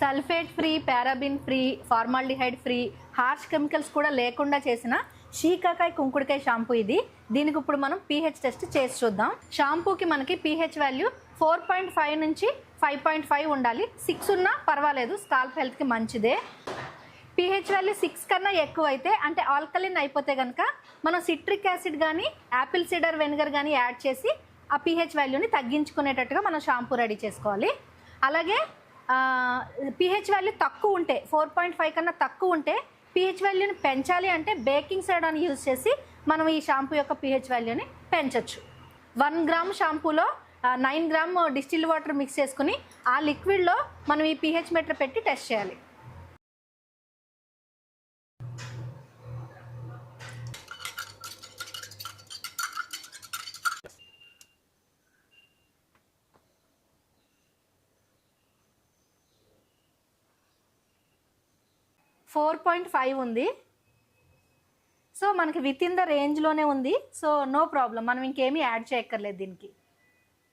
Sulphate free paraben free formaldehyde free harsh chemicals కూడా లేకుండా చేసిన షీకాకాయ కుంకుడుకాయ షాంపూ ఇది. దీనికి ఇప్పుడు మనం పీహెచ్ టెస్ట్ చేసి చూద్దాం. షాంపూకి మనకి pH value four point five నుంచి ఫైవ్ పాయింట్ ఫైవ్ ఉండాలి. సిక్స్ ఉన్నా పర్వాలేదు స్కాల్ప్ హెల్త్కి మంచిదే. పీహెచ్ వాల్యూ సిక్స్ కన్నా ఎక్కువ అయితే అంటే ఆల్కలిన్ అయిపోతే కనుక మనం సిట్రిక్ యాసిడ్ కానీ యాపిల్ సిడర్ వెనిగర్ కానీ యాడ్ చేసి ఆ పీహెచ్ వాల్యూని తగ్గించుకునేటట్టుగా మనం షాంపూ రెడీ చేసుకోవాలి. అలాగే పిహెచ్ వాల్యూ తక్కువ ఉంటే ఫోర్ పాయింట్ ఫైవ్ కన్నా తక్కువ ఉంటే పిహెచ్ వాల్యూని పెంచాలి అంటే బేకింగ్ సోడాని యూజ్ చేసి మనం ఈ షాంపూ యొక్క పిహెచ్ వాల్యూని పెంచవచ్చు one gram షాంపూలో nine gram distil water mix చేసుకుని ఆ లిక్విడ్లో మనం ఈ పిహెచ్ మీటర్ పెట్టి టెస్ట్ చేయాలి. ఫోర్ పాయింట్ ఫైవ్ ఉంది. సో మనకి విత్ ఇన్ ద రేంజ్లోనే ఉంది. సో నో ప్రాబ్లం మనం ఇంకేమీ యాడ్ చేయక్కర్లేదు దీనికి.